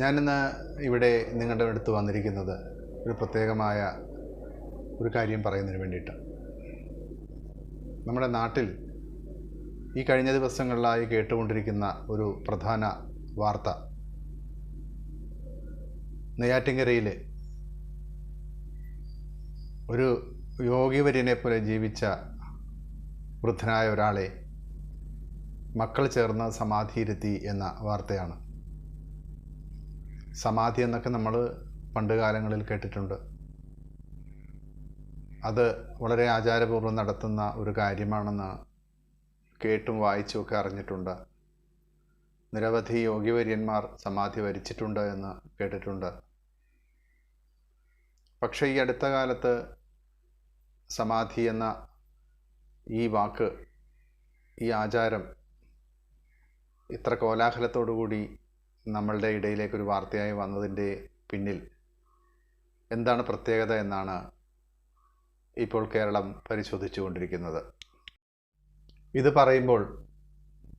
ഞാനിന്ന് ഇവിടെ നിങ്ങളുടെ അടുത്ത് വന്നിരിക്കുന്നത് ഒരു പ്രത്യേകമായ ഒരു കാര്യം പറയുന്നതിന് വേണ്ടിയിട്ട് നമ്മുടെ നാട്ടിൽ ഈ കഴിഞ്ഞ ദിവസങ്ങളിലായി കേട്ടുകൊണ്ടിരിക്കുന്ന ഒരു പ്രധാന വാർത്ത നെയ്യാറ്റിങ്കരയിൽ ഒരു യോഗിവര്യനെ പോലെ ജീവിച്ച വൃദ്ധനായ ഒരാളെ മക്കൾ ചേർന്ന് സമാധിയിരുത്തി എന്ന വാർത്തയാണ്. സമാധി എന്നൊക്കെ നമ്മൾ പണ്ട് കാലങ്ങളിൽ കേട്ടിട്ടുണ്ട്. അത് വളരെ ആചാരപൂർവം നടത്തുന്ന ഒരു കാര്യമാണെന്ന് കേട്ടും വായിച്ചുമൊക്കെ അറിഞ്ഞിട്ടുണ്ട്. നിരവധി യോഗിവര്യന്മാർ സമാധി വരിച്ചിട്ടുണ്ട് എന്ന് കേട്ടിട്ടുണ്ട്. പക്ഷേ ഈ അടുത്ത കാലത്ത് സമാധി എന്ന ഈ വാക്ക് ഈ ആചാരം ഇത്ര കോലാഹലത്തോടുകൂടി നമ്മളുടെ ഇടയിലേക്ക് ഒരു വാർത്തയായി വന്നതിന്റെ പിന്നിൽ എന്താണ് പ്രത്യേകത എന്നാണ് ഇപ്പോൾ കേരളം പരിശോധിച്ചു കൊണ്ടിരിക്കുന്നത് ഇത് പറയുമ്പോൾ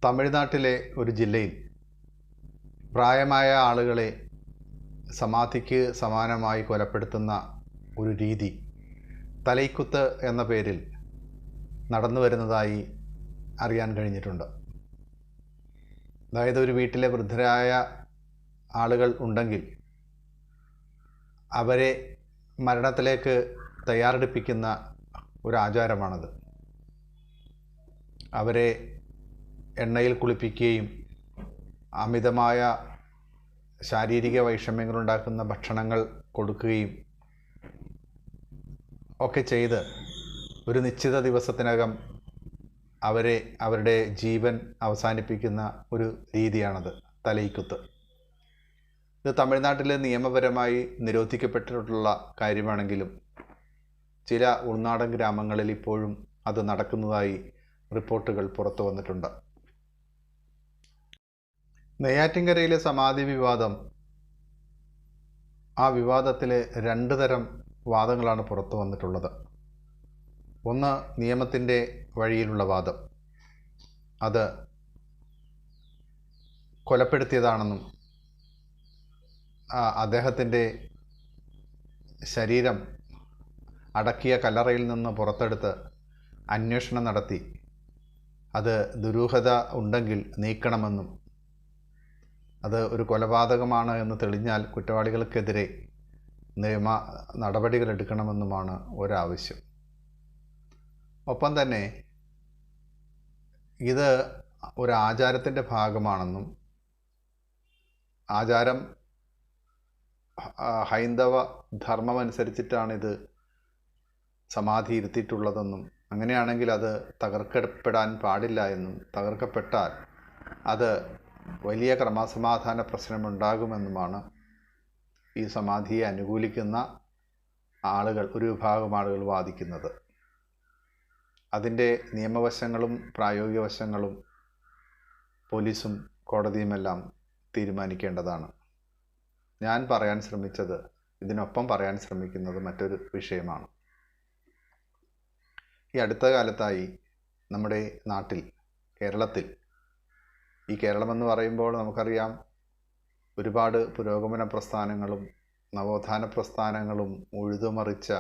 തമിഴ്നാട്ടിലെ ഒരു ജില്ലയിൽ പ്രായമായ ആളുകളെ സമാധിക്ക് സമാനമായി കൊലപ്പെടുത്തുന്ന ഒരു രീതി തലൈക്കുത്ത് എന്ന പേരിൽ നടന്നു വരുന്നതായി അറിയാൻ കഴിഞ്ഞിട്ടുണ്ട്. അതായത് ഒരു വീട്ടിലെ വൃദ്ധരായ ആളുകൾ ഉണ്ടെങ്കിൽ അവരെ മരണത്തിലേക്ക് തയ്യാറെടുപ്പിക്കുന്ന ഒരാചാരമാണത്. അവരെ എണ്ണയിൽ കുളിപ്പിക്കുകയും അമിതമായ ശാരീരിക വൈഷമ്യങ്ങളുണ്ടാക്കുന്ന ഭക്ഷണങ്ങൾ കൊടുക്കുകയും ഒക്കെ ചെയ്ത് ഒരു നിശ്ചിത ദിവസത്തിനകം അവരെ അവരുടെ ജീവൻ അവസാനിപ്പിക്കുന്ന ഒരു രീതിയാണത് തലയിക്കുത്ത്. ഇത് തമിഴ്നാട്ടിൽ നിയമപരമായി നിരോധിക്കപ്പെട്ടിട്ടുള്ള കാര്യമാണെങ്കിലും ചില ഉൾനാടൻ ഗ്രാമങ്ങളിൽ ഇപ്പോഴും അത് നടക്കുന്നതായി റിപ്പോർട്ടുകൾ പുറത്തു വന്നിട്ടുണ്ട്. നെയ്യാറ്റിൻകരയിലെ സമാധി വിവാദം ആ വിവാദത്തിലെ രണ്ട് തരം വാദങ്ങളാണ് പുറത്തു വന്നിട്ടുള്ളത്. ഒന്ന് നിയമത്തിന്റെ വഴിയിലുള്ള വാദം. അത് കൊലപ്പെടുത്തിയതാണെന്നും അദ്ദേഹത്തിന്റെ ശരീരം അടക്കിയ കല്ലറയിൽ നിന്ന് പുറത്തെടുത്ത് അന്വേഷണം നടത്തി. അത് ദുരൂഹത ഉണ്ടെങ്കിൽ നീക്കണമെന്നും അത് ഒരു കൊലപാതകമാണ് എന്ന് തെളിഞ്ഞാൽ കുറ്റവാളികൾക്കെതിരെ നിയമ നടപടികൾ എടുക്കണമെന്നുമാണ് ഒരാവശ്യം. ഒപ്പം തന്നെ ഇത് ഒരു ആചാരത്തിന്റെ ഭാഗമാണെന്നും ആചാരം ഹൈന്ദവ ധർമ്മമനുസരിച്ചിട്ടാണ് ഇത് സമാധി ഇരുത്തിയിട്ടുള്ളതെന്നും അങ്ങനെയാണെങ്കിൽ അത് തകർക്കപ്പെടാൻ പാടില്ല എന്നും തകർക്കപ്പെട്ടാൽ അത് വലിയ ക്രമസമാധാന പ്രശ്നമുണ്ടാകുമെന്നുമാണ് ഈ സമാധിയെ അനുകൂലിക്കുന്ന ആളുകൾ ഒരു വിഭാഗം ആളുകൾ വാദിക്കുന്നത്. അതിന്റെ നിയമവശങ്ങളും പ്രായോഗിക വശങ്ങളും പോലീസും കോടതിയുമെല്ലാം തീരുമാനിക്കേണ്ടതാണ്. ഞാൻ പറയാൻ ശ്രമിച്ചത് ഇതിനൊപ്പം പറയാൻ ശ്രമിക്കുന്നത് മറ്റൊരു വിഷയമാണ്. ഈ അടുത്ത കാലത്തായി നമ്മുടെ നാട്ടിൽ കേരളത്തിൽ ഈ കേരളമെന്ന് പറയുമ്പോൾ നമുക്കറിയാം ഒരുപാട് പുരോഗമന പ്രസ്ഥാനങ്ങളും നവോത്ഥാന പ്രസ്ഥാനങ്ങളും ഉഴുതുമറിച്ച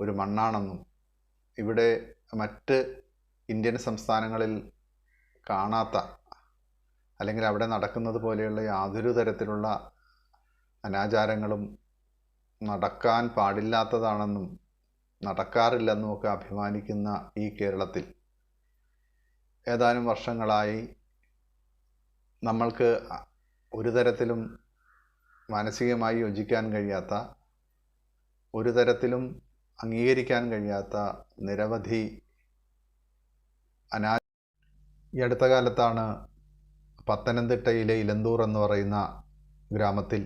ഒരു മണ്ണാണെന്നും ഇവിടെ മറ്റ് ഇന്ത്യൻ സംസ്ഥാനങ്ങളിൽ കാണാത്ത അല്ലെങ്കിൽ അവിടെ നടക്കുന്നത് പോലെയുള്ള യാതൊരു തരത്തിലുള്ള അനാചാരങ്ങളും നടക്കാൻ പാടില്ലാത്തതാണെന്നും നടക്കാറില്ലെന്നും ഒക്കെ അഭിമാനിക്കുന്ന ഈ കേരളത്തിൽ ഏതാനും വർഷങ്ങളായി നമ്മൾക്ക് ഒരു തരത്തിലും മാനസികമായി യോജിക്കാൻ കഴിയാത്ത ഒരു തരത്തിലും അംഗീകരിക്കാൻ കഴിയാത്ത നിരവധി അനാ ഈ അടുത്ത കാലത്താണ് പത്തനംതിട്ടയിലെ ഇലന്തൂർ എന്ന് പറയുന്ന ഗ്രാമത്തിൽ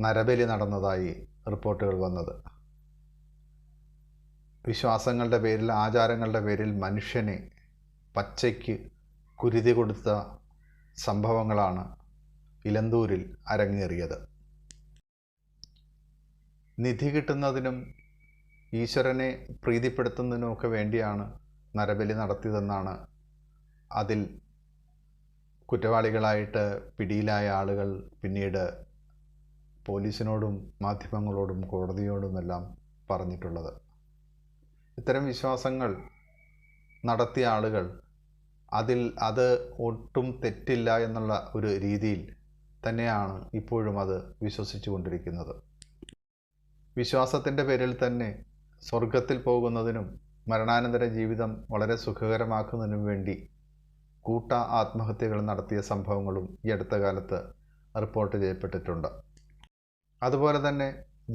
നരബലി നടന്നതായി റിപ്പോർട്ടുകൾ വന്നത്. വിശ്വാസങ്ങളുടെ പേരിൽ ആചാരങ്ങളുടെ പേരിൽ മനുഷ്യനെ പച്ചയ്ക്ക് കുരുതി കൊടുത്ത സംഭവങ്ങളാണ് ഇലന്തൂരിൽ അരങ്ങേറിയത്. നിധി കിട്ടുന്നതിനും ഈശ്വരനെ പ്രീതിപ്പെടുത്തുന്നതിനുമൊക്കെ വേണ്ടിയാണ് നരബലി നടത്തിയതെന്നാണ് അതിൽ കുറ്റവാളികളായിട്ട് പിടിയിലായ ആളുകൾ പിന്നീട് പോലീസിനോടും മാധ്യമങ്ങളോടും കോടതിയോടുമെല്ലാം പറഞ്ഞിട്ടുള്ളത്. ഇത്തരം വിശ്വാസങ്ങൾ നടത്തിയ ആളുകൾ അതിൽ അത് ഒട്ടും തെറ്റില്ല എന്നുള്ള ഒരു രീതിയിൽ തന്നെയാണ് ഇപ്പോഴും അത് വിശ്വസിച്ചു കൊണ്ടിരിക്കുന്നത്. വിശ്വാസത്തിന്റെ പേരിൽ തന്നെ സ്വർഗത്തിൽ പോകുന്നതിനും മരണാനന്തര ജീവിതം വളരെ സുഖകരമാക്കുന്നതിനു വേണ്ടി കൂട്ട ആത്മഹത്യകൾ നടത്തിയ സംഭവങ്ങളും ഈ അടുത്ത കാലത്ത് റിപ്പോർട്ട് ചെയ്യപ്പെട്ടിട്ടുണ്ട്. അതുപോലെ തന്നെ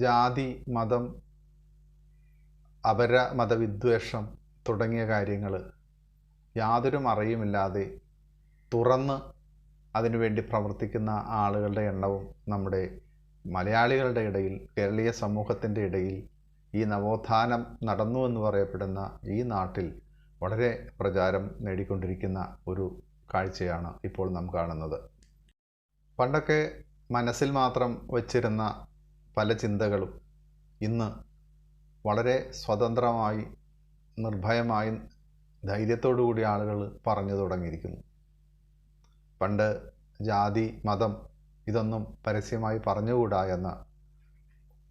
ജാതി മതം അപര മതവിദ്വേഷം തുടങ്ങിയ കാര്യങ്ങൾ യാതൊരു മറയുമില്ലാതെ തുറന്ന് അതിനുവേണ്ടി പ്രവർത്തിക്കുന്ന ആളുകളുടെ എണ്ണവും നമ്മുടെ മലയാളികളുടെ ഇടയിൽ കേരളീയ സമൂഹത്തിന്റെ ഇടയിൽ ഈ നവോത്ഥാനം നടന്നു എന്ന് പറയപ്പെടുന്ന ഈ നാട്ടിൽ വളരെ പ്രചാരം നേടിക്കൊണ്ടിരിക്കുന്ന ഒരു കാഴ്ചയാണ് ഇപ്പോൾ നാം കാണുന്നത്. പണ്ടൊക്കെ മനസ്സിൽ മാത്രം വച്ചിരുന്ന പല ചിന്തകളും ഇന്ന് വളരെ സ്വതന്ത്രമായി നിർഭയമായി ധൈര്യത്തോടു കൂടി ആളുകൾ പറഞ്ഞു തുടങ്ങിയിരിക്കുന്നു. പണ്ട് ജാതി മതം ഇതൊന്നും പരസ്യമായി പറഞ്ഞുകൂടാ എന്ന്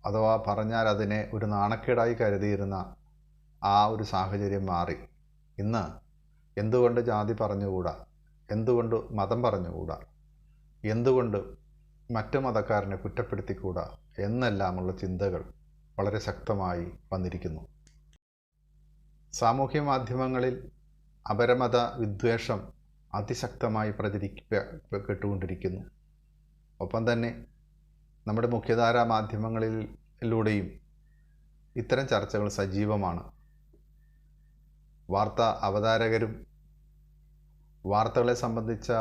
അഥവാ പറഞ്ഞാൽ അതിനെ ഒരു നാണക്കേടായി കരുതിയിരുന്ന ആ ഒരു സാഹചര്യം മാറി. ഇന്ന് എന്തുകൊണ്ട് ജാതി പറഞ്ഞുകൂടാ? എന്തുകൊണ്ട് മതം പറഞ്ഞുകൂടാ? എന്തുകൊണ്ട് മറ്റു മതക്കാരനെ കുറ്റപ്പെടുത്തിക്കൂടാ? എന്നെല്ലാമുള്ള ചിന്തകൾ വളരെ ശക്തമായി വന്നിരിക്കുന്നു. സാമൂഹ്യ മാധ്യമങ്ങളിൽ അപരമത വിദ്വേഷം അതിശക്തമായി പ്രചരിക്കപ്പെട്ടുകൊണ്ടിരിക്കുന്നു ഒപ്പം തന്നെ നമ്മുടെ മുഖ്യധാരാ മാധ്യമങ്ങളിലൂടെയും ഇത്തരം ചർച്ചകൾ സജീവമാണ്. വാർത്താ അവതാരകരും വാർത്തകളെ സംബന്ധിച്ച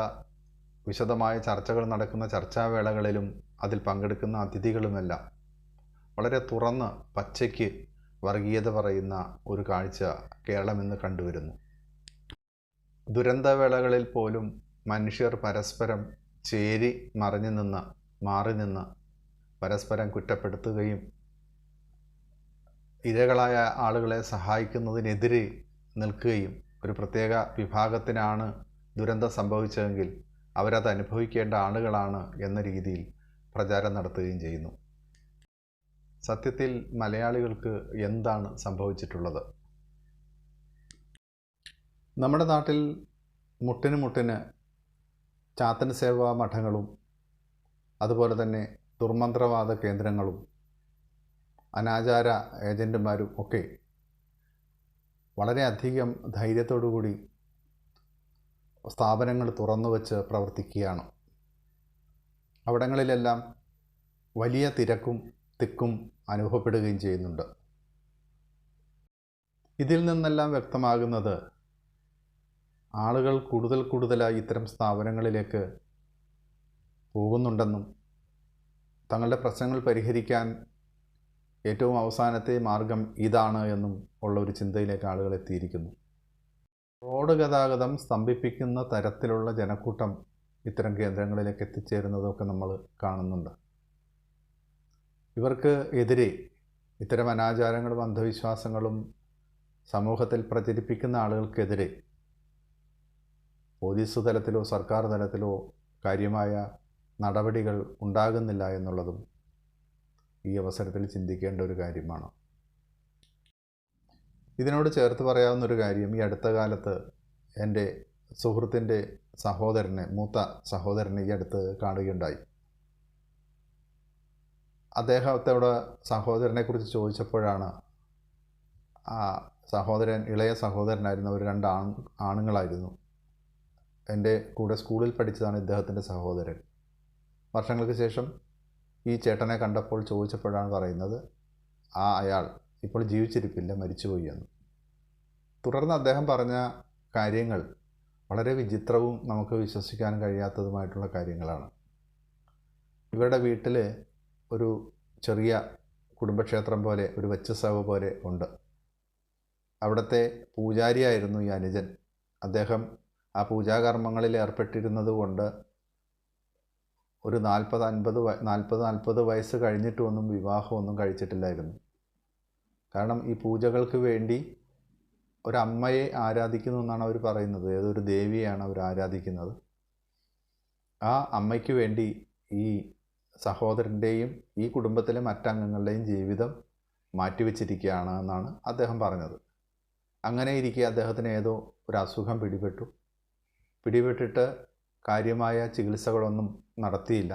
വിശദമായ ചർച്ചകൾ നടക്കുന്ന ചർച്ചാവേളകളിലും അതിൽ പങ്കെടുക്കുന്ന അതിഥികളുമെല്ലാം വളരെ തുറന്ന് പച്ചയ്ക്ക് വർഗീയത പറയുന്ന ഒരു കാഴ്ച കേരളം ഇന്ന് കണ്ടുവരുന്നു. ദുരന്തവേളകളിൽ പോലും മനുഷ്യർ പരസ്പരം ചേരി മറിഞ്ഞു നിന്ന് മാറി നിന്ന് പരസ്പരം കുറ്റപ്പെടുത്തുകയും ഇരകളായ ആളുകളെ സഹായിക്കുന്നതിനെതിരെ നിൽക്കുകയും ഒരു പ്രത്യേക വിഭാഗത്തിനാണ് ദുരന്തം സംഭവിച്ചതെങ്കിൽ അവരത് അനുഭവിക്കേണ്ട ആളുകളാണ് എന്ന രീതിയിൽ പ്രചാരം നടത്തുകയും ചെയ്യുന്നു. സത്യത്തിൽ മലയാളികൾക്ക് എന്താണ് സംഭവിച്ചിട്ടുള്ളത്? നമ്മുടെ നാട്ടിൽ മുട്ടിന് മുട്ടിന് ചാത്തൻ സേവാ മഠങ്ങളും അതുപോലെ തന്നെ ദുർമന്ത്രവാദ കേന്ദ്രങ്ങളും അനാചാര ഏജന്റുമാരും ഒക്കെ വളരെയധികം ധൈര്യത്തോടുകൂടി സ്ഥാപനങ്ങൾ തുറന്നു വച്ച് പ്രവർത്തിക്കുകയാണ്. അവിടങ്ങളിലെല്ലാം വലിയ തിരക്കും തിക്കും അനുഭവപ്പെടുകയും ചെയ്യുന്നുണ്ട്. ഇതിൽ നിന്നെല്ലാം വ്യക്തമാകുന്നത് ആളുകൾ കൂടുതൽ കൂടുതലായി ഇത്തരം സ്ഥാപനങ്ങളിലേക്ക് പോകുന്നുണ്ടെന്നും തങ്ങളുടെ പ്രശ്നങ്ങൾ പരിഹരിക്കാൻ ഏറ്റവും അവസാനത്തെ മാർഗം ഇതാണ് എന്നും ഉള്ള ഒരു ചിന്തയിലേക്ക് ആളുകൾ എത്തിയിരിക്കുന്നു. റോഡ് ഗതാഗതം സ്തംഭിപ്പിക്കുന്ന തരത്തിലുള്ള ജനക്കൂട്ടം ഇത്തരം കേന്ദ്രങ്ങളിലേക്ക് എത്തിച്ചേരുന്നതൊക്കെ നമ്മൾ കാണുന്നുണ്ട്. ഇവർക്ക് എതിരെ ഇത്തരം അനാചാരങ്ങളും അന്ധവിശ്വാസങ്ങളും സമൂഹത്തിൽ പ്രചരിപ്പിക്കുന്ന ആളുകൾക്കെതിരെ പോലീസ് തലത്തിലോ സർക്കാർ തലത്തിലോ കാര്യമായ നടപടികൾ ഉണ്ടാകുന്നില്ല എന്നുള്ളതും ഈ അവസരത്തിൽ ചിന്തിക്കേണ്ട ഒരു കാര്യമാണ്. ഇതിനോട് ചേർത്ത് പറയാവുന്ന ഒരു കാര്യം ഈ അടുത്ത കാലത്ത് എന്റെ സുഹൃത്തിന്റെ സഹോദരനെ മൂത്ത സഹോദരനെ ഈ അടുത്ത് കാണുകയുണ്ടായി. അദ്ദേഹത്തോട് സഹോദരനെക്കുറിച്ച് ചോദിച്ചപ്പോഴാണ് ആ സഹോദരൻ ഇളയ സഹോദരനായിരുന്നു അവർ രണ്ട് ആൺ ആണുങ്ങളായിരുന്നു. എന്റെ കൂടെ സ്കൂളിൽ പഠിച്ചതാണ് ഇദ്ദേഹത്തിന്റെ സഹോദരൻ. വർഷങ്ങൾക്ക് ശേഷം ഈ ചേട്ടനെ കണ്ടപ്പോൾ ചോദിച്ചപ്പോഴാണ് പറയുന്നത് ആ അയാൾ ഇപ്പോൾ ജീവിച്ചിരിപ്പില്ല മരിച്ചുപോയി എന്ന്. തുടർന്ന് അദ്ദേഹം പറഞ്ഞ കാര്യങ്ങൾ വളരെ വിചിത്രവും നമുക്ക് വിശ്വസിക്കാൻ കഴിയാത്തതുമായിട്ടുള്ള കാര്യങ്ങളാണ്. ഇവരുടെ വീട്ടിൽ ഒരു ചെറിയ കുടുംബക്ഷേത്രം പോലെ ഒരു വെച്ചസഭ പോലെ ഉണ്ട്. അവിടുത്തെ പൂജാരിയായിരുന്നു ഈ അനുജൻ. അദ്ദേഹം ആ പൂജാകർമ്മങ്ങളിൽ ഏർപ്പെട്ടിരുന്നത് കൊണ്ട് ഒരു നാൽപ്പത് അൻപത് നാൽപ്പത് നാൽപ്പത് വയസ്സ് കഴിഞ്ഞിട്ടൊന്നും വിവാഹമൊന്നും കഴിച്ചിട്ടില്ലായിരുന്നു. കാരണം ഈ പൂജകൾക്ക് വേണ്ടി ഒരമ്മയെ ആരാധിക്കുന്നു എന്നാണ് അവർ പറയുന്നത്. ഏതൊരു ദേവിയാണ് അവർ ആരാധിക്കുന്നത്? ആ അമ്മയ്ക്ക് വേണ്ടി ഈ സഹോദരന്റെയും ഈ കുടുംബത്തിലെ മറ്റംഗങ്ങളുടെയും ജീവിതം മാറ്റിവെച്ചിരിക്കുകയാണ് എന്നാണ് അദ്ദേഹം പറഞ്ഞത്. അങ്ങനെ ഇരിക്കെ അദ്ദേഹത്തിന് ഏതോ ഒരു അസുഖം പിടിപെട്ടു. പിടിപെട്ടിട്ട് കാര്യമായ ചികിത്സകളൊന്നും നടത്തിയില്ല.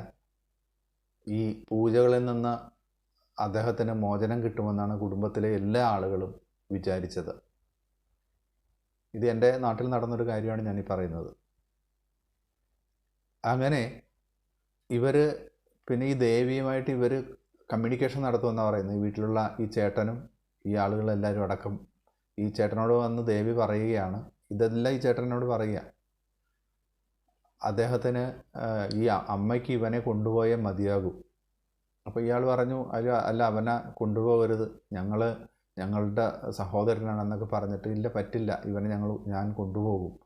ഈ പൂജകളിൽ നിന്ന് അദ്ദേഹത്തിന് മോചനം കിട്ടുമെന്നാണ് കുടുംബത്തിലെ എല്ലാ ആളുകളും വിചാരിച്ചത്. ഇത് എന്റെ നാട്ടിൽ നടന്നൊരു കാര്യമാണ് ഞാൻ പറയുന്നത്. അങ്ങനെ ഇവർ പിന്നെ ഈ ദേവിയുമായിട്ട് ഇവർ കമ്മ്യൂണിക്കേഷൻ നടത്തുമെന്നാണ് പറയുന്നത്. ഈ വീട്ടിലുള്ള ഈ ചേട്ടനും ഈ ആളുകളെല്ലാവരും അടക്കം ഈ ചേട്ടനോട് വന്ന് ദേവി പറയുകയാണ്. ഇതെല്ലാം ഈ ചേട്ടനോട് പറയുക. അദ്ദേഹത്തിന് ഈ അമ്മയ്ക്ക് ഇവനെ കൊണ്ടുപോയേ മതിയാകൂ. അപ്പോൾ ഇയാൾ പറഞ്ഞു അല്ല അല്ല അവനെ കൊണ്ടുപോകരുത്. ഞങ്ങൾ ഞങ്ങളുടെ സഹോദരനാണെന്നൊക്കെ പറഞ്ഞിട്ട് ഇല്ല പറ്റില്ല. ഇവനെ ഞങ്ങൾ ഞാൻ കൊണ്ടുപോകും.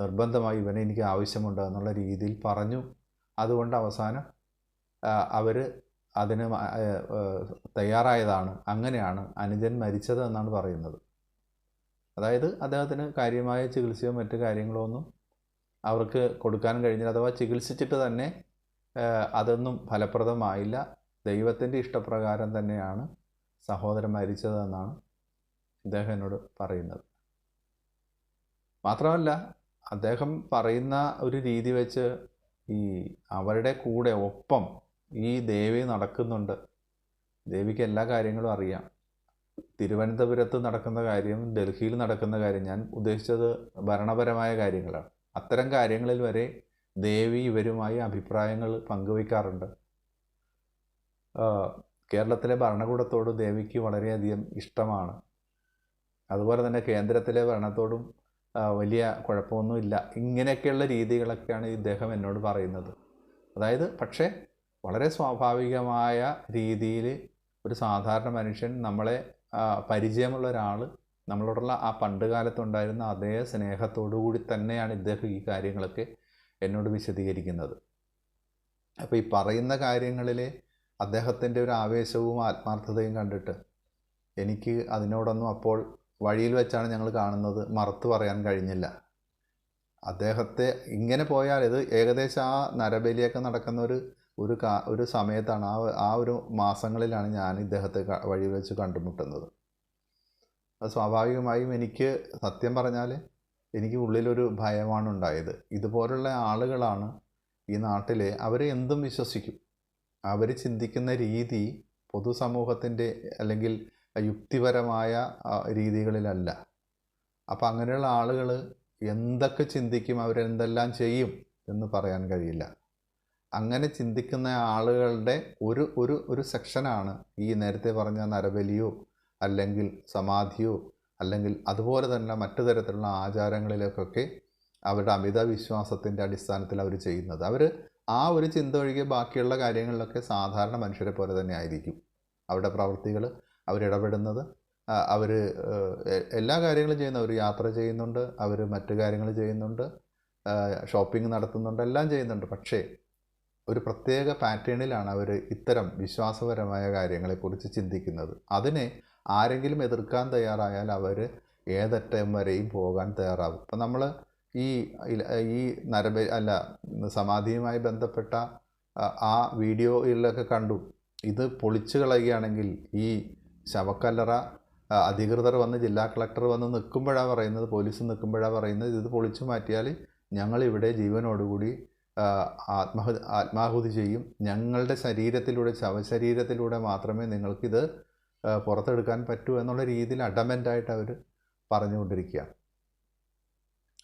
നിർബന്ധമായി ഇവനെ എനിക്ക് ആവശ്യമുണ്ട് എന്നുള്ള രീതിയിൽ പറഞ്ഞു. അതുകൊണ്ട് അവസാനം അവർ അതിന് തയ്യാറായതാണ്. അങ്ങനെയാണ് അനുജൻ മരിച്ചത് എന്നാണ് പറയുന്നത്. അതായത് അദ്ദേഹത്തിന് കാര്യമായ ചികിത്സയോ മറ്റു കാര്യങ്ങളോ ഒന്നും അവർക്ക് കൊടുക്കാൻ കഴിഞ്ഞില്ല അഥവാ ചികിത്സിച്ചിട്ട് തന്നെ അതൊന്നും ഫലപ്രദമായില്ല. ദൈവത്തിന്റെ ഇഷ്ടപ്രകാരം തന്നെയാണ് സഹോദരൻ മരിച്ചതെന്നാണ് ഇദ്ദേഹം എന്നോട് പറയുന്നത്. മാത്രമല്ല അദ്ദേഹം പറയുന്ന ഒരു രീതി വെച്ച് ഈ അവരുടെ കൂടെ ഒപ്പം ഈ ദേവി നടക്കുന്നുണ്ട്. ദേവിക്ക് എല്ലാ കാര്യങ്ങളും അറിയാം. തിരുവനന്തപുരത്ത് നടക്കുന്ന കാര്യം ഡൽഹിയിൽ നടക്കുന്ന കാര്യം ഞാൻ ഉദ്ദേശിച്ചത് ഭരണപരമായ കാര്യങ്ങളാണ്. അത്തരം കാര്യങ്ങളിൽ വരെ ദേവി ഇവരുമായി അഭിപ്രായങ്ങൾ പങ്കുവയ്ക്കാറുണ്ട്. കേരളത്തിലെ ഭരണകൂടത്തോട് ദേവിക്ക് വളരെയധികം ഇഷ്ടമാണ്. അതുപോലെ തന്നെ കേന്ദ്രത്തിലെ ഭരണത്തോടും വലിയ കുഴപ്പമൊന്നുമില്ല. ഇങ്ങനെയൊക്കെയുള്ള രീതികളൊക്കെയാണ് ഇദ്ദേഹം എന്നോട് പറയുന്നത്. അതായത് പക്ഷേ വളരെ സ്വാഭാവികമായ രീതിയിൽ ഒരു സാധാരണ മനുഷ്യൻ നമ്മളെ പരിചയമുള്ള ഒരാൾ നമ്മളോടുള്ള ആ പണ്ട് കാലത്തുണ്ടായിരുന്ന അതേ സ്നേഹത്തോടു കൂടി തന്നെയാണ് ഇദ്ദേഹം ഈ കാര്യങ്ങളൊക്കെ എന്നോട് വിശദീകരിക്കുന്നത്. അപ്പോൾ ഈ പറയുന്ന കാര്യങ്ങളിൽ അദ്ദേഹത്തിന്റെ ഒരു ആവേശവും ആത്മാർത്ഥതയും കണ്ടിട്ട് എനിക്ക് അതിനോടൊന്നും അപ്പോൾ വഴിയിൽ വെച്ചാണ് ഞങ്ങൾ കാണുന്നത് മറുത്തു പറയാൻ കഴിഞ്ഞില്ല. അദ്ദേഹത്തെ ഇങ്ങനെ പോയാൽ ഇത് ഏകദേശം ആ നരബലിയൊക്കെ നടക്കുന്ന ഒരു ഒരു ഒരു സമയത്താണ് ആ ആ ഒരു മാസങ്ങളിലാണ് ഞാൻ ഇദ്ദേഹത്തെ വഴി വെച്ച് കണ്ടുമുട്ടുന്നത്. അത് സ്വാഭാവികമായും എനിക്ക് സത്യം പറഞ്ഞാൽ എനിക്ക് ഉള്ളിലൊരു ഭയമാണ് ഉണ്ടായത് ഇതുപോലുള്ള ആളുകളാണ് ഈ നാട്ടിലെ അവർ എന്തും വിശ്വസിക്കും. അവർ ചിന്തിക്കുന്ന രീതി പൊതുസമൂഹത്തിന്റെ അല്ലെങ്കിൽ യുക്തിപരമായ രീതികളിലല്ല. അപ്പോൾ അങ്ങനെയുള്ള ആളുകൾ എന്തൊക്കെ ചിന്തിക്കും അവരെന്തെല്ലാം ചെയ്യും എന്ന് പറയാൻ കഴിയില്ല. അങ്ങനെ ചിന്തിക്കുന്ന ആളുകളുടെ ഒരു ഒരു ഒരു സെക്ഷനാണ് ഈ നേരത്തെ പറഞ്ഞ നരബലിയോ അല്ലെങ്കിൽ സമാധിയോ അല്ലെങ്കിൽ അതുപോലെ തന്നെ മറ്റു തരത്തിലുള്ള ആചാരങ്ങളിലേക്കൊക്കെ അവരുടെ അമിത വിശ്വാസത്തിന്റെ അടിസ്ഥാനത്തിൽ അവർ ചെയ്യുന്നത്. അവർ ആ ഒരു ചിന്ത ഒഴികെ ബാക്കിയുള്ള കാര്യങ്ങളിലൊക്കെ സാധാരണ മനുഷ്യരെ പോലെ തന്നെ ആയിരിക്കും. അവരുടെ പ്രവൃത്തികൾ അവരിടപെടുന്നത് അവർ എല്ലാ കാര്യങ്ങളും ചെയ്യുന്ന അവർ യാത്ര ചെയ്യുന്നുണ്ട് അവർ മറ്റു കാര്യങ്ങൾ ചെയ്യുന്നുണ്ട് ഷോപ്പിംഗ് നടത്തുന്നുണ്ട് എല്ലാം ചെയ്യുന്നുണ്ട്. പക്ഷേ ഒരു പ്രത്യേക പാറ്റേണിലാണ് അവർ ഇത്തരം വിശ്വാസപരമായ കാര്യങ്ങളെക്കുറിച്ച് ചിന്തിക്കുന്നത്. അതിനെ ആരെങ്കിലും എതിർക്കാൻ തയ്യാറായാൽ അവർ ഏതറ്റം വരെയും പോകാൻ തയ്യാറാവും അപ്പം നമ്മൾ ഈ ഈ നരബ അല്ല സമാധിയുമായി ബന്ധപ്പെട്ട ആ വീഡിയോയിലൊക്കെ കണ്ടു. ഇത് പൊളിച്ചു കളയുകയാണെങ്കിൽ ഈ ശവക്കല്ലറ അധികൃതർ വന്ന് ജില്ലാ കളക്ടർ വന്ന് നിൽക്കുമ്പോഴാണ് പറയുന്നത് പോലീസ് നിൽക്കുമ്പോഴാണ് പറയുന്നത് ഇത് പൊളിച്ചു മാറ്റിയാൽ ഞങ്ങളിവിടെ ജീവനോടുകൂടി ആത്മാഹു ആത്മാഹുതി ചെയ്യും. ഞങ്ങളുടെ ശരീരത്തിലൂടെ ശവശരീരത്തിലൂടെ മാത്രമേ നിങ്ങൾക്കിത് പുറത്തെടുക്കാൻ പറ്റുമോ എന്നുള്ള രീതിയിൽ അഡമന്റായിട്ട് അവർ പറഞ്ഞുകൊണ്ടിരിക്കുകയാണ്.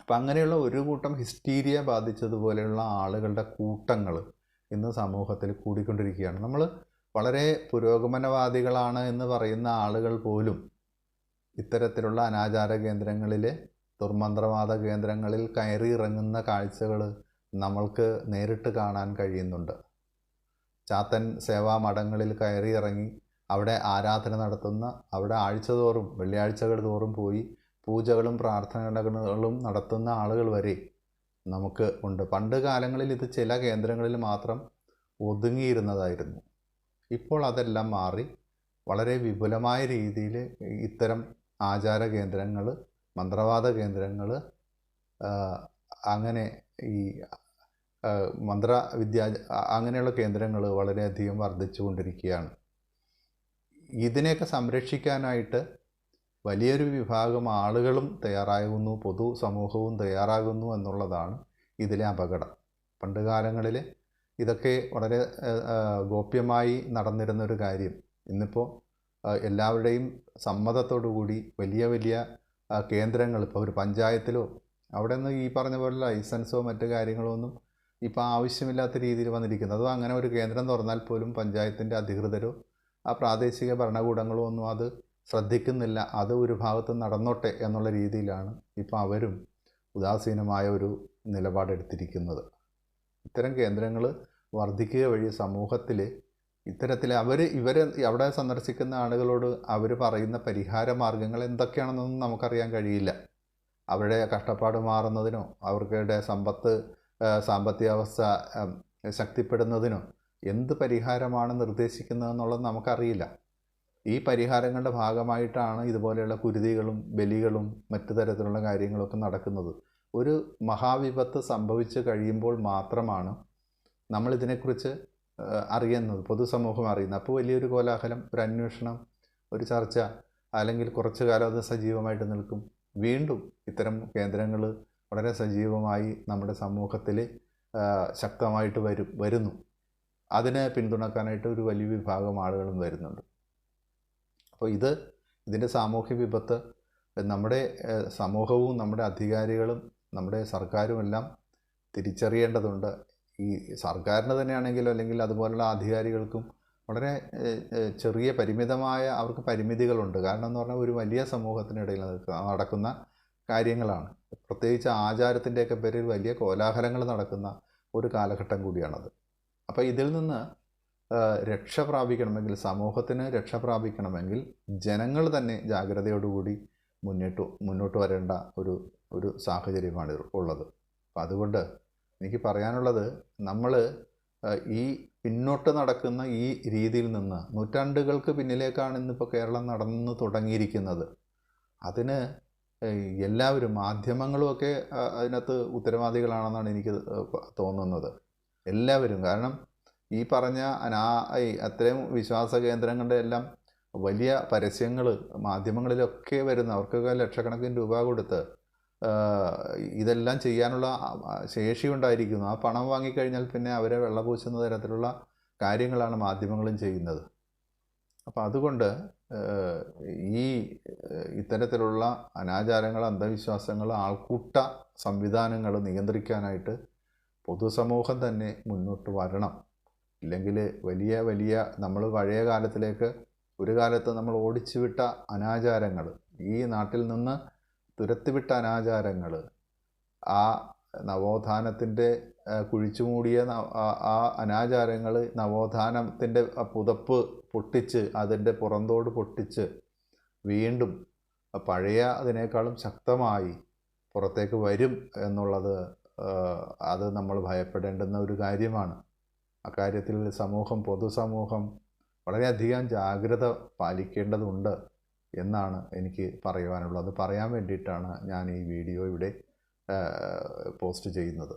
അപ്പം അങ്ങനെയുള്ള ഒരു കൂട്ടം ഹിസ്റ്റീരിയ ബാധിച്ചതുപോലെയുള്ള ആളുകളുടെ കൂട്ടങ്ങൾ ഇന്ന് സമൂഹത്തിൽ കൂടിക്കൊണ്ടിരിക്കുകയാണ്. നമ്മൾ വളരെ പുരോഗമനവാദികളാണ് എന്ന് പറയുന്ന ആളുകൾ പോലും ഇത്തരത്തിലുള്ള അനാചാര കേന്ദ്രങ്ങളിലെ ദുർമന്ത്രവാദ കേന്ദ്രങ്ങളിൽ കയറി ഇറങ്ങുന്ന കാഴ്ചകൾ നമ്മൾക്ക് നേരിട്ട് കാണാൻ കഴിയുന്നുണ്ട്. ചാത്തൻ സേവാ മഠങ്ങളിൽ കയറി ഇറങ്ങി അവിടെ ആരാധന നടത്തുന്ന അവിടെ ആഴ്ച തോറും വെള്ളിയാഴ്ചകൾ തോറും പോയി പൂജകളും പ്രാർത്ഥനകളും നടത്തുന്ന ആളുകൾ വരെ നമുക്ക് ഉണ്ട്. പണ്ട് കാലങ്ങളിൽ ഇത് ചില കേന്ദ്രങ്ങളിൽ മാത്രം ഒതുങ്ങിയിരുന്നതായിരുന്നു. ഇപ്പോൾ അതെല്ലാം മാറി വളരെ വിപുലമായ രീതിയിൽ ഇത്തരം ആചാര കേന്ദ്രങ്ങൾ മന്ത്രവാദ കേന്ദ്രങ്ങൾ അങ്ങനെ ഈ മന്ത്ര വിദ്യാ അങ്ങനെയുള്ള കേന്ദ്രങ്ങൾ വളരെയധികം വർദ്ധിച്ചുകൊണ്ടിരിക്കുകയാണ്. ഇതിനെയൊക്കെ സംരക്ഷിക്കാനായിട്ട് വലിയൊരു വിഭാഗം ആളുകളും തയ്യാറാകുന്നു പൊതു സമൂഹവും തയ്യാറാകുന്നു എന്നുള്ളതാണ് ഇതിലെ അപകടം. പണ്ട് കാലങ്ങളിൽ ഇതൊക്കെ വളരെ ഗോപ്യമായി നടന്നിരുന്ന ഒരു കാര്യം ഇന്നിപ്പോൾ എല്ലാവരുടെയും കൂടി വലിയ വലിയ കേന്ദ്രങ്ങൾ ഇപ്പോൾ ഒരു പഞ്ചായത്തിലോ അവിടെ നിന്ന് ഈ പറഞ്ഞ പോലെ ലൈസൻസോ മറ്റു കാര്യങ്ങളോ ഒന്നും ഇപ്പോൾ ആവശ്യമില്ലാത്ത രീതിയിൽ വന്നിരിക്കുന്നത് അതോ അങ്ങനെ ഒരു കേന്ദ്രം തുറന്നാൽ പോലും പഞ്ചായത്തിന്റെ അധികൃതരോ ആ പ്രാദേശിക ഭരണകൂടങ്ങളോ ഒന്നും അത് ശ്രദ്ധിക്കുന്നില്ല. അത് ഒരു ഭാഗത്ത് നടന്നോട്ടെ എന്നുള്ള രീതിയിലാണ് ഇപ്പോൾ അവരും ഉദാസീനമായ ഒരു നിലപാടെടുത്തിരിക്കുന്നത്. ഇത്തരം കേന്ദ്രങ്ങൾ വർദ്ധിക്കുക വഴി സമൂഹത്തിൽ ഇത്തരത്തിൽ അവർ ഇവർ അവിടെ സന്ദർശിക്കുന്ന ആളുകളോട് അവർ പറയുന്ന പരിഹാര മാർഗങ്ങൾ എന്തൊക്കെയാണെന്നൊന്നും നമുക്കറിയാൻ കഴിയില്ല. അവരുടെ കഷ്ടപ്പാട് മാറുന്നതിനോ അവരുടെ സമ്പത്ത് സാമ്പത്തികാവസ്ഥ ശക്തിപ്പെടുന്നതിനോ എന്ത് പരിഹാരമാണ് നിർദ്ദേശിക്കുന്നതെന്നുള്ളത് നമുക്കറിയില്ല. ഈ പരിഹാരങ്ങളുടെ ഭാഗമായിട്ടാണ് ഇതുപോലെയുള്ള കുരുതികളും ബലികളും മറ്റു തരത്തിലുള്ള കാര്യങ്ങളൊക്കെ നടക്കുന്നത്. ഒരു മഹാവിപത്ത് സംഭവിച്ചു കഴിയുമ്പോൾ മാത്രമാണ് നമ്മളിതിനെക്കുറിച്ച് അറിയുന്നത് പൊതുസമൂഹം അറിയുന്നത്. അപ്പോൾ വലിയൊരു കോലാഹലം ഒരു അന്വേഷണം ഒരു ചർച്ച അല്ലെങ്കിൽ കുറച്ചു കാലം അത് സജീവമായിട്ട് നിൽക്കും. വീണ്ടും ഇത്തരം കേന്ദ്രങ്ങൾ വളരെ സജീവമായി നമ്മുടെ സമൂഹത്തിൽ ശക്തമായിട്ട് വരും വരുന്നു. അതിനെ പിന്തുണക്കാനായിട്ട് ഒരു വലിയ വിഭാഗം ആളുകളും വരുന്നുണ്ട്. അപ്പോൾ ഇത് ഇതിന്റെ സാമൂഹ്യ വിപത്ത് നമ്മുടെ സമൂഹവും നമ്മുടെ അധികാരികളും നമ്മുടെ സർക്കാരുമെല്ലാം തിരിച്ചറിയേണ്ടതുണ്ട്. ഈ സർക്കാരിന് തന്നെയാണെങ്കിലും അല്ലെങ്കിൽ അതുപോലുള്ള അധികാരികൾക്കും വളരെ ചെറിയ പരിമിതമായ അവർക്ക് പരിമിതികളുണ്ട്. കാരണം എന്ന് പറഞ്ഞാൽ ഒരു വലിയ സമൂഹത്തിനിടയിൽ നടക്ക- നടക്കുന്ന കാര്യങ്ങളാണ്. പ്രത്യേകിച്ച് ആചാരത്തിന്റെയൊക്കെ പേരിൽ വലിയ കോലാഹലങ്ങൾ നടക്കുന്ന ഒരു കാലഘട്ടം കൂടിയാണത്. അപ്പോൾ ഇതിൽ നിന്ന് രക്ഷ പ്രാപിക്കണമെങ്കിൽ സമൂഹത്തിന് രക്ഷ പ്രാപിക്കണമെങ്കിൽ ജനങ്ങൾ തന്നെ ജാഗ്രതയോടുകൂടി മുന്നിട്ട് മുന്നോട്ട് വരേണ്ട ഒരു ഒരു സാഹചര്യമാണ് ഉള്ളത്. അപ്പം അതുകൊണ്ട് എനിക്ക് പറയാനുള്ളത് നമ്മൾ ഈ പിന്നോട്ട് നടക്കുന്ന ഈ രീതിയിൽ നിന്ന് നൂറ്റാണ്ടുകൾക്ക് പിന്നിലേക്കാണ് ഇന്നിപ്പോൾ കേരളം നടന്നു തുടങ്ങിയിരിക്കുന്നത്. അതിന് എല്ലാവരും മാധ്യമങ്ങളുമൊക്കെ അതിനകത്ത് ഉത്തരവാദികളാണെന്നാണ് എനിക്ക് തോന്നുന്നത്. എല്ലാവരും. കാരണം ഈ പറഞ്ഞ അനാ അത്രയും വിശ്വാസ കേന്ദ്രങ്ങളുടെ എല്ലാം വലിയ പരസ്യങ്ങൾ മാധ്യമങ്ങളിലൊക്കെ വരുന്ന അവർക്കൊക്കെ ലക്ഷക്കണക്കിന് രൂപ കൊടുത്ത് ഇതെല്ലാം ചെയ്യാനുള്ള ശേഷി ഉണ്ടായിരിക്കുന്നു. ആ പണം വാങ്ങിക്കഴിഞ്ഞാൽ പിന്നെ അവരെ വെള്ളപൂശുന്ന തരത്തിലുള്ള കാര്യങ്ങളാണ് മാധ്യമങ്ങളും ചെയ്യുന്നത്. അപ്പോൾ അതുകൊണ്ട് ഈ ഇത്തരത്തിലുള്ള അനാചാരങ്ങൾ അന്ധവിശ്വാസങ്ങൾ ആൾക്കൂട്ട സംവിധാനങ്ങൾ നിയന്ത്രിക്കാനായിട്ട് പൊതുസമൂഹം തന്നെ മുന്നോട്ട് വരണം. ഇല്ലെങ്കിൽ വലിയ വലിയ നമ്മൾ പഴയ കാലത്തിലേക്ക് ഒരു കാലത്ത് നമ്മൾ ഓടിച്ചു വിട്ട അനാചാരങ്ങൾ ഈ നാട്ടിൽ നിന്ന് തുരത്തിവിട്ട അനാചാരങ്ങൾ ആ നവോത്ഥാനത്തിന്റെ കുഴിച്ചുമൂടിയ ആ അനാചാരങ്ങൾ നവോത്ഥാനത്തിന്റെ പുതപ്പ് പൊട്ടിച്ച് അതിന്റെ പുറന്തോട് പൊട്ടിച്ച് വീണ്ടും പഴയ അതിനേക്കാളും ശക്തമായി പുറത്തേക്ക് വരും എന്നുള്ളത് അത് നമ്മൾ ഭയപ്പെടേണ്ടുന്ന ഒരു കാര്യമാണ്. അക്കാര്യത്തിൽ സമൂഹം പൊതുസമൂഹം വളരെയധികം ജാഗ്രത പാലിക്കേണ്ടതുണ്ട് എന്നാണ് എനിക്ക് പറയുവാനുള്ളത്. അത് പറയാൻ വേണ്ടിയിട്ടാണ് ഞാൻ ഈ വീഡിയോ ഇവിടെ പോസ്റ്റ് ചെയ്യുന്നത്.